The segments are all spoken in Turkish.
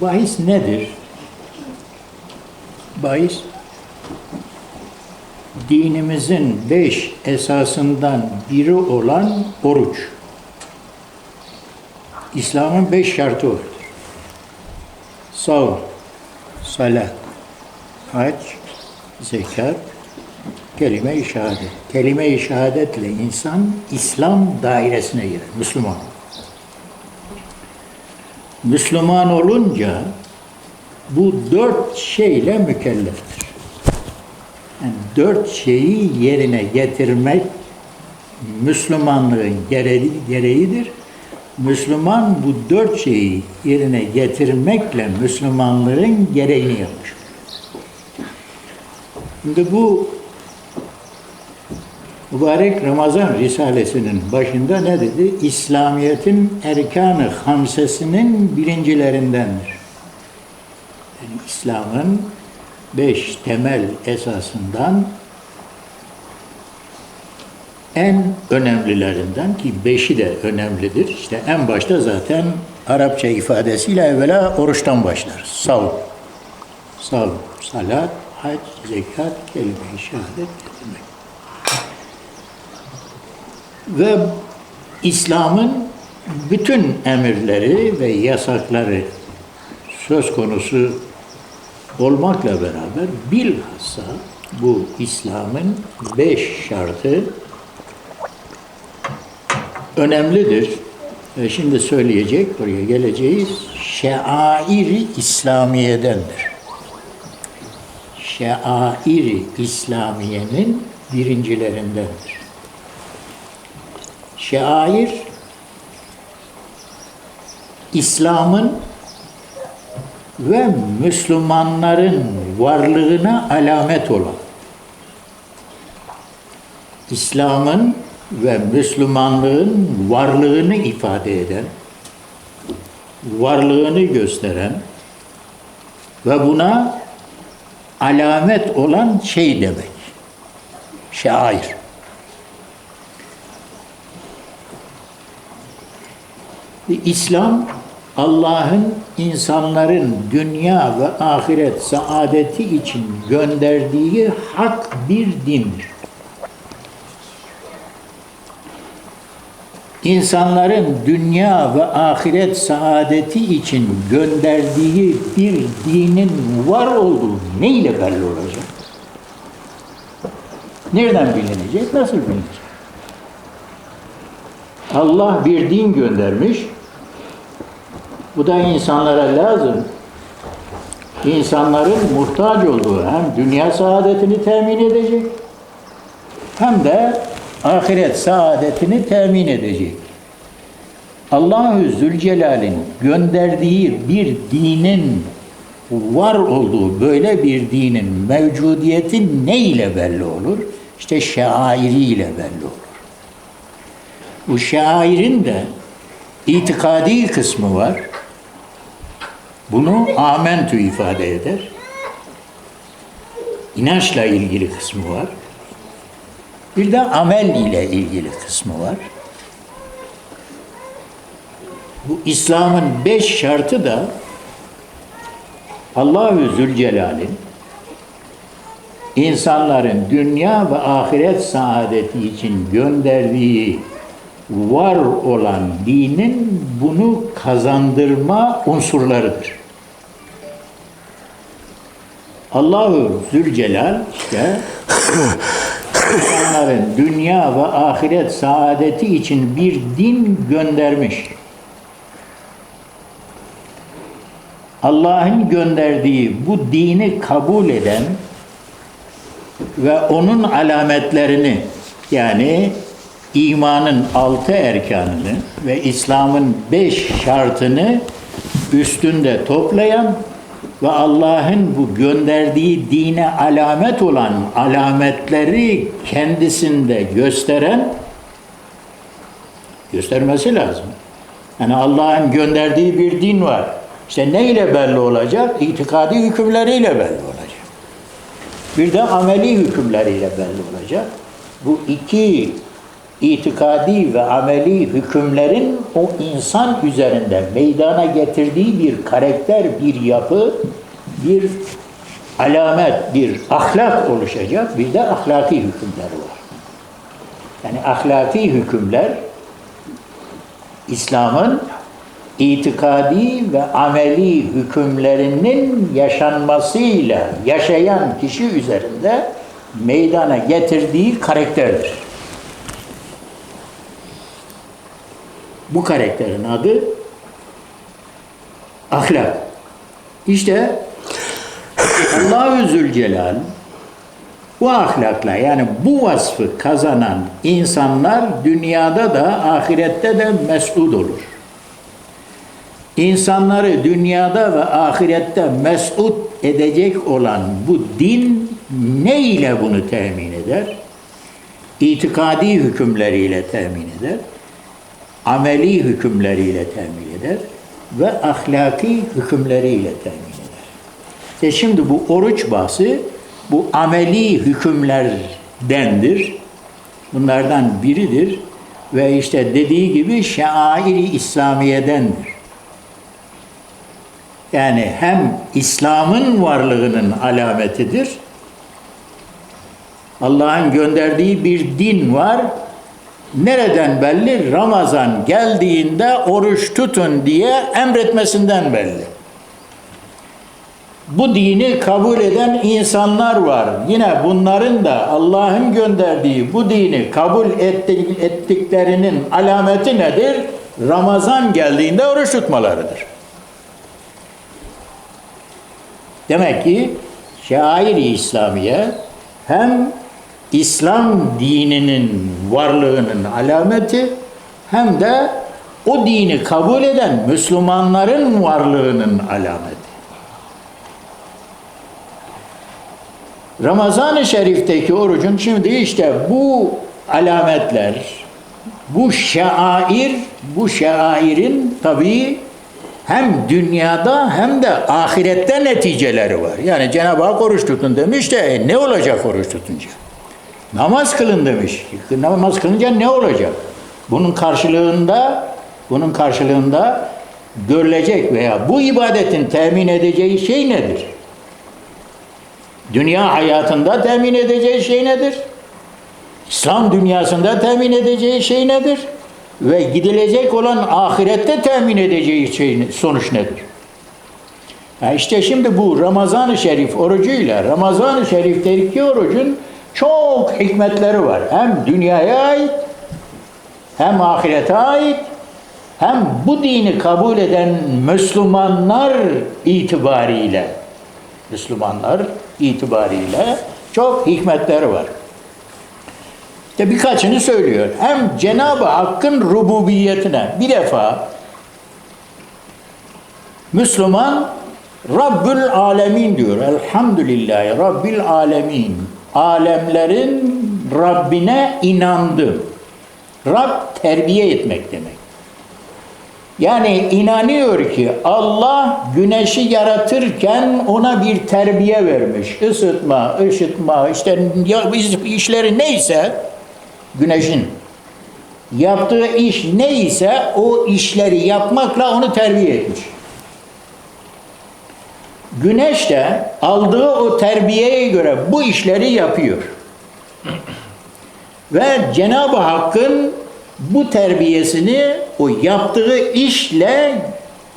Bahis nedir? Bahis dinimizin beş esasından biri olan oruç. İslam'ın beş şartı vardır. Savun, salat, hac, zekat, kelime-i şehadet. Kelime-i şehadetle insan İslam dairesine girer, Müslüman olur. Müslüman olunca bu dört şeyle mükelleftir. Yani dört şeyi yerine getirmek Müslümanlığın gereği, gereğidir. Müslüman bu dört şeyi yerine getirmekle Müslümanlığın gereğini yapmış. Şimdi bu mübarek Ramazan Risalesi'nin başında ne dedi? İslamiyet'in erkanı hamsesinin birincilerindendir. Yani İslam'ın beş temel esasından en önemlilerinden ki beşi de önemlidir. İşte en başta zaten Arapça ifadesiyle evvela oruçtan başlar. Savun. Savun, salat, hac, zekat, kelime-i şehadet getirmek. Ve İslam'ın bütün emirleri ve yasakları söz konusu olmakla beraber bilhassa bu İslam'ın beş şartı önemlidir. Ve şimdi söyleyecek, buraya geleceğiz. Şeairi İslamiye'dendir. Şeairi İslamiye'nin birincilerindendir. Şair İslam'ın ve Müslümanların varlığına alamet olan İslam'ın ve Müslümanlığın varlığını ifade eden varlığını gösteren ve buna alamet olan şey demek. Şair. İslam Allah'ın insanların dünya ve ahiret saadeti için gönderdiği hak bir dindir. İnsanların dünya ve ahiret saadeti için gönderdiği bir dinin var olduğu neyle belli olacak? Nereden bilinecek? Nasıl bilinecek? Allah bir din göndermiş. Bu da insanlara lazım. İnsanların muhtaç olduğu hem dünya saadetini temin edecek hem de ahiret saadetini temin edecek. Allahü Zülcelal'in gönderdiği bir dinin var olduğu böyle bir dinin mevcudiyeti ne ile belli olur? İşte şairiyle belli olur. Bu şairin de itikadi kısmı var. Bunu amentü ifade eder. İnançla ilgili kısmı var. Bir de amel ile ilgili kısmı var. Bu İslam'ın beş şartı da Allahü Zülcelal'in insanların dünya ve ahiret saadeti için gönderdiği var olan dinin bunu kazandırma unsurlarıdır. Allahu Zülcelal işte insanların dünya ve ahiret saadeti için bir din göndermiş. Allah'ın gönderdiği bu dini kabul eden ve onun alametlerini yani imanın altı erkanını ve İslam'ın beş şartını üstünde toplayan ve Allah'ın bu gönderdiği dine alamet olan alametleri kendisinde gösteren göstermesi lazım. Yani Allah'ın gönderdiği bir din var. İşte ne ile belli olacak? İtikadi hükümleriyle belli olacak. Bir de ameli hükümleriyle belli olacak. Bu iki itikadi ve ameli hükümlerin o insan üzerinde meydana getirdiği bir karakter, bir yapı, bir alamet, bir ahlak oluşacak. Bir de ahlaki hükümler var. Yani ahlaki hükümler İslam'ın itikadi ve ameli hükümlerinin yaşanmasıyla yaşayan kişi üzerinde meydana getirdiği karakterdir. Bu karakterin adı ahlak. İşte Allahü Zülcelal bu ahlakla yani bu vasfı kazanan insanlar dünyada da ahirette de mesut olur. İnsanları dünyada ve ahirette mesut edecek olan bu din ne ile bunu temin eder? İtikadi hükümleriyle temin eder, ameli hükümleriyle temin eder ve ahlaki hükümleriyle temin eder. İşte şimdi bu oruç bahsi bu ameli hükümlerdendir. Bunlardan biridir ve işte dediği gibi şairi İslamiyedendir. Yani hem İslam'ın varlığının alametidir. Allah'ın gönderdiği bir din var. Nereden belli? Ramazan geldiğinde oruç tutun diye emretmesinden belli. Bu dini kabul eden insanlar var. Yine bunların da Allah'ın gönderdiği bu dini kabul ettiklerinin alameti nedir? Ramazan geldiğinde oruç tutmalarıdır. Demek ki şair-i İslamiye hem İslam dininin varlığının alameti hem de o dini kabul eden Müslümanların varlığının alameti. Ramazan-ı Şerif'teki orucun şimdi işte bu alametler, bu şair, bu şairin tabii hem dünyada hem de ahirette neticeleri var. Yani Cenab-ı Hak oruç tutun demiş de e, ne olacak oruç tutunca? Namaz kılın demiş. Namaz kılınca ne olacak? Bunun karşılığında bunun karşılığında görülecek veya bu ibadetin temin edeceği şey nedir? Dünya hayatında temin edeceği şey nedir? İslam dünyasında temin edeceği şey nedir? Ve gidilecek olan ahirette temin edeceği şey, sonuç nedir? Yani işte şimdi bu Ramazan-ı Şerif orucuyla Ramazan-ı Şerif'teki orucun çok hikmetleri var. Hem dünyaya ait hem ahirete ait hem bu dini kabul eden Müslümanlar itibariyle Müslümanlar itibariyle çok hikmetleri var. İşte birkaçını söylüyor. Hem Cenab-ı Hakk'ın rububiyetine bir defa Müslüman Rabbül Alemin diyor. Elhamdülillahi Rabbil Alemin. Alemlerin Rabbine inandı. Rab terbiye etmek demek. Yani inanıyor ki Allah güneşi yaratırken ona bir terbiye vermiş. Isıtma, ışıtma, işte işleri neyse güneşin yaptığı iş neyse o işleri yapmakla onu terbiye etmiş. Güneş de aldığı o terbiyeye göre bu işleri yapıyor. Ve Cenab-ı Hakk'ın bu terbiyesini o yaptığı işle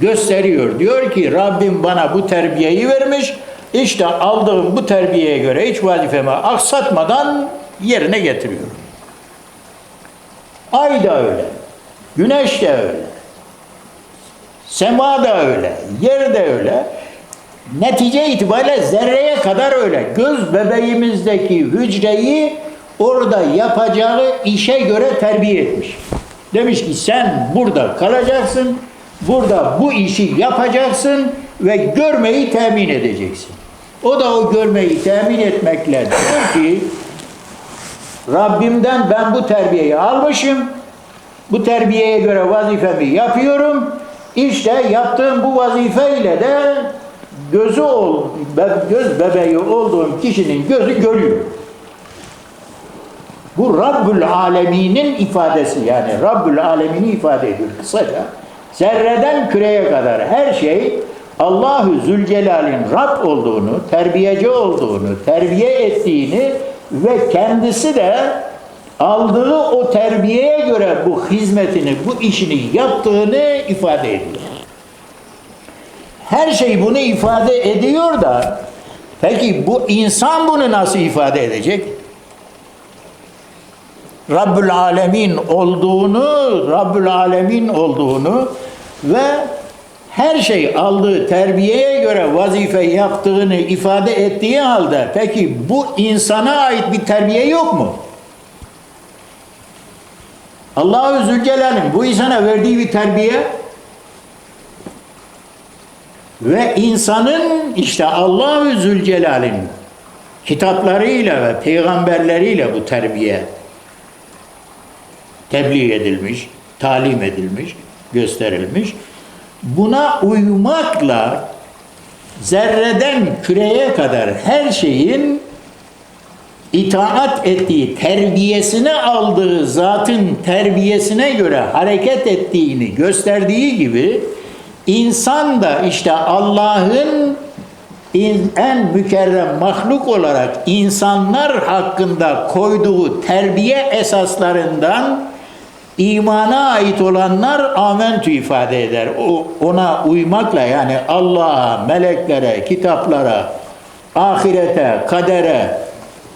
gösteriyor. Diyor ki Rabbim bana bu terbiyeyi vermiş. İşte aldığım bu terbiyeye göre hiç vazifemi aksatmadan yerine getiriyorum. Ay da öyle. Güneş de öyle. Sema da öyle. Yer de öyle. Netice itibariyle zerreye kadar öyle. Göz bebeğimizdeki hücreyi orada yapacağı işe göre terbiye etmiş. Demiş ki sen burada kalacaksın, burada bu işi yapacaksın ve görmeyi temin edeceksin. O da o görmeyi temin etmekle diyor ki Rabbimden ben bu terbiyeyi almışım. Bu terbiyeye göre vazifemi yapıyorum. İşte yaptığım bu vazifeyle de gözü ol, göz bebeği olduğum kişinin gözü görüyor. Bu Rabbül Alemin'in ifadesi yani Rabbül Alemin'i ifade ediyor kısaca. Zerreden küreye kadar her şey Allahü Zülcelal'in Rab olduğunu, terbiyeci olduğunu, terbiye ettiğini ve kendisi de aldığı o terbiyeye göre bu hizmetini, bu işini yaptığını ifade ediyor. Her şey bunu ifade ediyor da peki bu insan bunu nasıl ifade edecek? Rabbül Alemin olduğunu, Rabbül Alemin olduğunu ve her şey aldığı terbiyeye göre vazife yaptığını ifade ettiği halde peki bu insana ait bir terbiye yok mu? Allahu Zülcelal'in bu insana verdiği bir terbiye ve insanın işte Allahu Zülcelal'in kitaplarıyla ve peygamberleriyle bu terbiye tebliğ edilmiş, talim edilmiş, gösterilmiş. Buna uymakla zerreden küreye kadar her şeyin itaat ettiği, terbiyesine aldığı zatın terbiyesine göre hareket ettiğini gösterdiği gibi insan da işte Allah'ın en mükerrem mahluk olarak insanlar hakkında koyduğu terbiye esaslarından imana ait olanlar amentü ifade eder. O, ona uymakla yani Allah'a, meleklere, kitaplara, ahirete, kadere,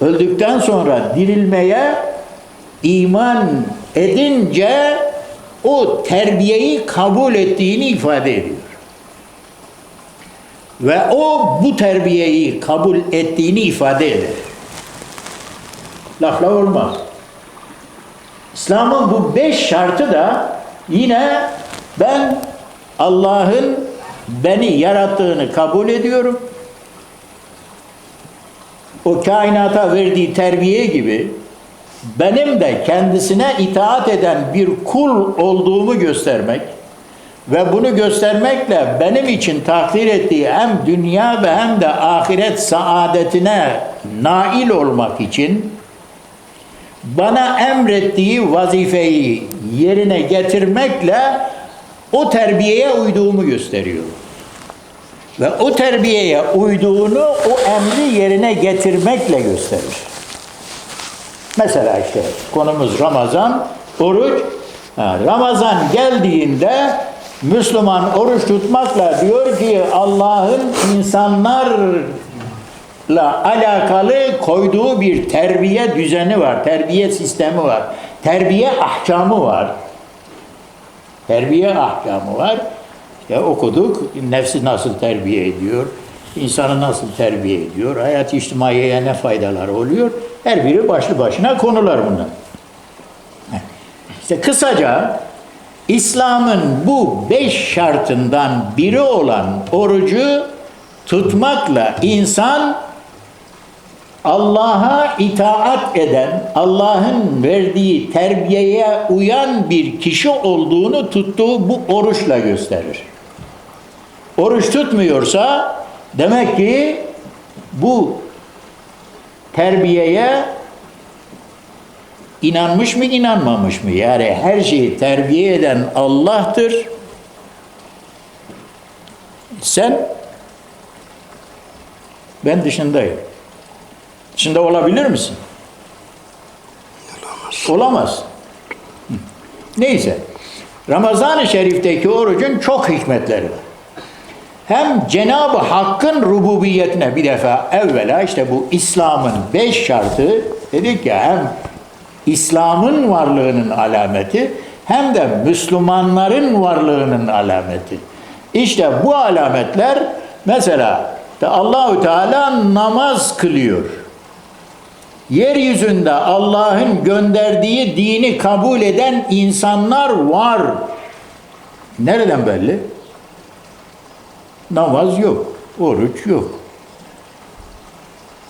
öldükten sonra dirilmeye iman edince o terbiyeyi kabul ettiğini ifade ediyor. Ve o bu terbiyeyi kabul ettiğini ifade eder. Lafla olmaz. İslam'ın bu beş şartı da yine ben Allah'ın beni yarattığını kabul ediyorum. O kainata verdiği terbiye gibi benim de kendisine itaat eden bir kul olduğumu göstermek ve bunu göstermekle benim için takdir ettiği hem dünya ve hem de ahiret saadetine nail olmak için bana emrettiği vazifeyi yerine getirmekle o terbiyeye uyduğumu gösteriyor. Ve o terbiyeye uyduğunu o emri yerine getirmekle gösterir. Mesela işte konumuz Ramazan, oruç. Ramazan geldiğinde Müslüman oruç tutmakla diyor ki Allah'ın insanlarla alakalı koyduğu bir terbiye düzeni var, terbiye sistemi var, terbiye ahkamı var. Terbiye ahkamı var. İşte okuduk, nefsi nasıl terbiye ediyor, insanı nasıl terbiye ediyor, hayat içtimaiyeye ne faydalar oluyor, her biri başlı başına konular bunlar. İşte kısaca İslam'ın bu beş şartından biri olan orucu tutmakla insan Allah'a itaat eden, Allah'ın verdiği terbiyeye uyan bir kişi olduğunu tuttuğu bu oruçla gösterir. Oruç tutmuyorsa demek ki bu terbiyeye inanmış mı inanmamış mı? Yani her şeyi terbiye eden Allah'tır. Sen ben dışındayım. Dışında olabilir misin? Olamaz. Hı. Neyse. Ramazan-ı Şerif'teki orucun çok hikmetleri var. Hem Cenab-ı Hakk'ın rububiyetine bir defa evvela işte bu İslam'ın beş şartı dedik ya hem İslam'ın varlığının alameti hem de Müslümanların varlığının alameti. İşte bu alametler mesela Allahü Teala namaz kılıyor. Yeryüzünde Allah'ın gönderdiği dini kabul eden insanlar var. Nereden belli? Namaz yok, oruç yok,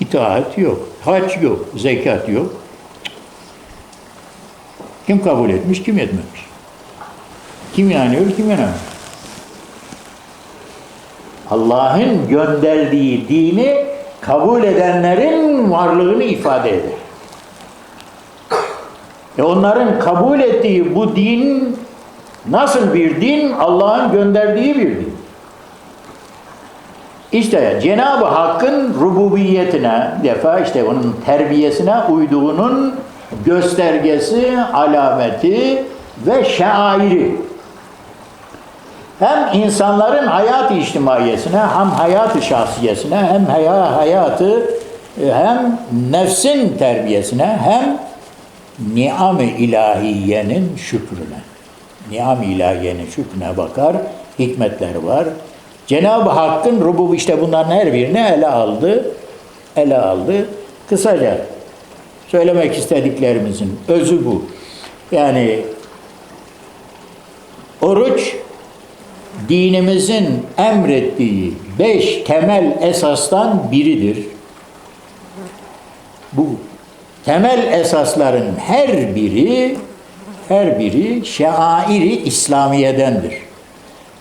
itaat yok, hac yok, zekat yok. Kim kabul etmiş, kim etmemiş? Kim inanıyor, kim inanmıyor? Allah'ın gönderdiği dini kabul edenlerin varlığını ifade eder. E onların kabul ettiği bu din nasıl bir din? Allah'ın gönderdiği bir din. İşte Cenab-ı Hakk'ın rububiyetine, defa işte onun terbiyesine uyduğunun göstergesi, alameti ve şairi. Hem insanların hayat içtimaiyesine, hem hayat şahsiyesine, hem haya- hayatı, e, hem nefsin terbiyesine, hem niam-ı ilahiyenin şükrüne. Niam-ı ilahiyenin şükrüne bakar, hikmetleri var. Cenab-ı Hakk'ın rububu işte bunların her birini ele aldı. Ele aldı. Kısaca söylemek istediklerimizin özü bu. Yani oruç dinimizin emrettiği beş temel esastan biridir. Bu temel esasların her biri her biri şairi İslamiyedendir.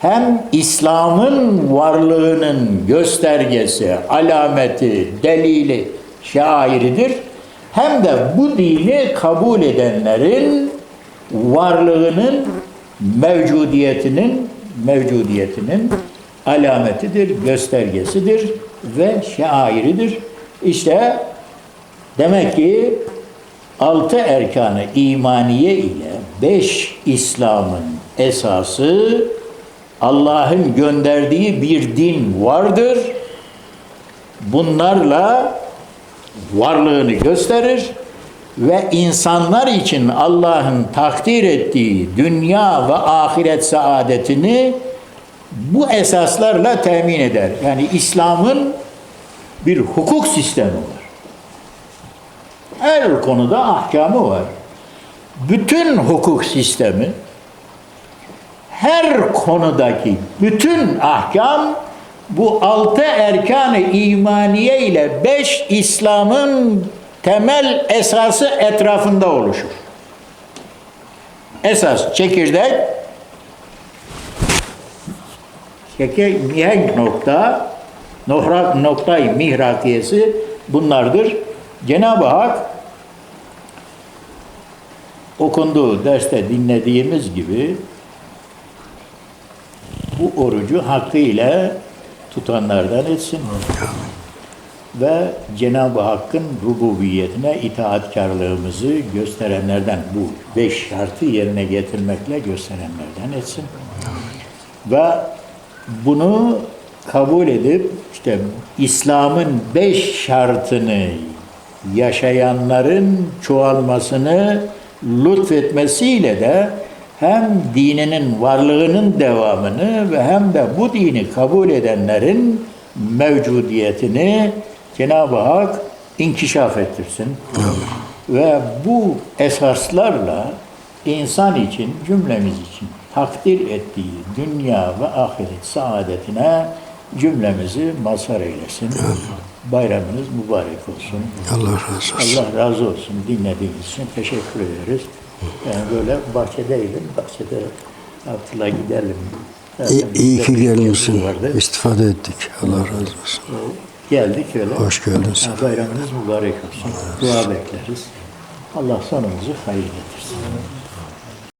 Hem İslam'ın varlığının göstergesi, alameti, delili, şairidir. Hem de bu dini kabul edenlerin varlığının mevcudiyetinin mevcudiyetinin alametidir, göstergesidir ve şairidir. İşte demek ki altı erkanı imaniye ile beş İslam'ın esası Allah'ın gönderdiği bir din vardır. Bunlarla varlığını gösterir ve insanlar için Allah'ın takdir ettiği dünya ve ahiret saadetini bu esaslarla temin eder. Yani İslam'ın bir hukuk sistemi var. Her konuda ahkamı var. Bütün hukuk sistemi her konudaki bütün ahkam bu altı erkan-ı imaniye ile beş İslam'ın temel esası etrafında oluşur. Esas çekirdek çekir, mihenk nokta nohra, noktayı mihrakiyesi bunlardır. Cenab-ı Hak okunduğu derste dinlediğimiz gibi bu orucu hakkıyla tutanlardan etsin. Ve Cenab-ı Hakk'ın rububiyetine itaatkarlığımızı gösterenlerden, bu beş şartı yerine getirmekle gösterenlerden etsin. Ve bunu kabul edip işte İslam'ın beş şartını yaşayanların çoğalmasını lütfetmesiyle de hem dininin varlığının devamını ve hem de bu dini kabul edenlerin mevcudiyetini Cenab-ı Hak inkişaf ettirsin. Ve bu esaslarla insan için, cümlemiz için takdir ettiği dünya ve ahiret saadetine cümlemizi mazhar eylesin. Bayramınız mübarek olsun. Allah razı olsun. Allah razı olsun dinlediğiniz için teşekkür ederiz. Yani böyle bahçedeydim, bahçede Abdullah gidelim. İyi, iyi ki gelmişsin. İstifade ettik. Allah razı olsun. Geldik öyle. Hoş geldin Ha, sen. Bayramınız mübarek olsun. Dua bekleriz. Allah sonumuzu hayır getirsin.